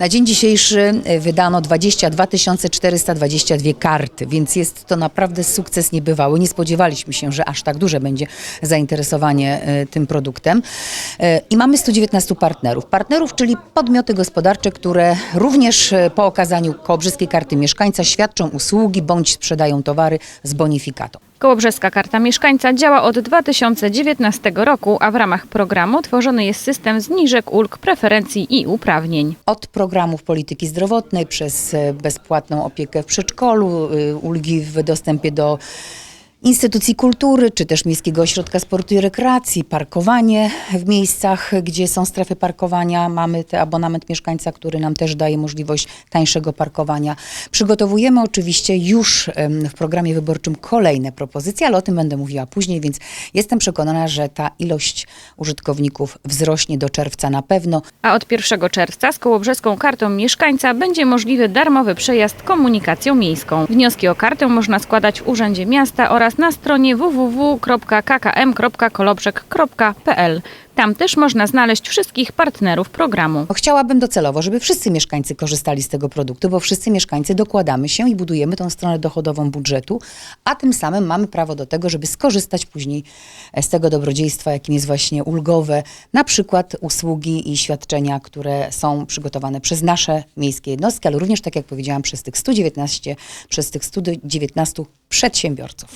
Na dzień dzisiejszy e, wydano 22 422 karty, więc jest to naprawdę sukces niebywały. Nie spodziewaliśmy się, że aż tak duże będzie zainteresowanie e, tym produktem. E, I mamy 119 partnerów. Partnerów, czyli podmioty gospodarcze, które również po okazaniu Kołobrzeskiej Karty Mieszkańca świadczą usługi bądź sprzedają towary z bonifikatą. Kołobrzeska Karta Mieszkańca działa od 2019 roku, a w ramach programu tworzony jest system zniżek, ulg, preferencji i uprawnień. Od programów polityki zdrowotnej przez e, bezpłatną opiekę w przedszkolu, y, ulgi w dostępie do instytucji kultury, czy też Miejskiego Ośrodka Sportu i Rekreacji, parkowanie w miejscach, gdzie są strefy parkowania. Mamy ten abonament mieszkańca, który nam też daje możliwość tańszego parkowania. Przygotowujemy oczywiście już w programie wyborczym kolejne propozycje, ale o tym będę mówiła później, więc jestem przekonana, że ta ilość użytkowników wzrośnie do czerwca na pewno. A od 1 czerwca z Kołobrzeską Kartą Mieszkańca będzie możliwy darmowy przejazd komunikacją miejską. Wnioski o kartę można składać w Urzędzie Miasta oraz na stronie www.kkm.kolobrzeg.pl. Tam też można znaleźć wszystkich partnerów programu. Chciałabym docelowo, żeby wszyscy mieszkańcy korzystali z tego produktu, bo wszyscy mieszkańcy dokładamy się i budujemy tą stronę dochodową budżetu, a tym samym mamy prawo do tego, żeby skorzystać później z tego dobrodziejstwa, jakim jest właśnie ulgowe, na przykład usługi i świadczenia, które są przygotowane przez nasze miejskie jednostki, ale również, tak jak powiedziałam, przez tych 119, przez tych 119 przedsiębiorców.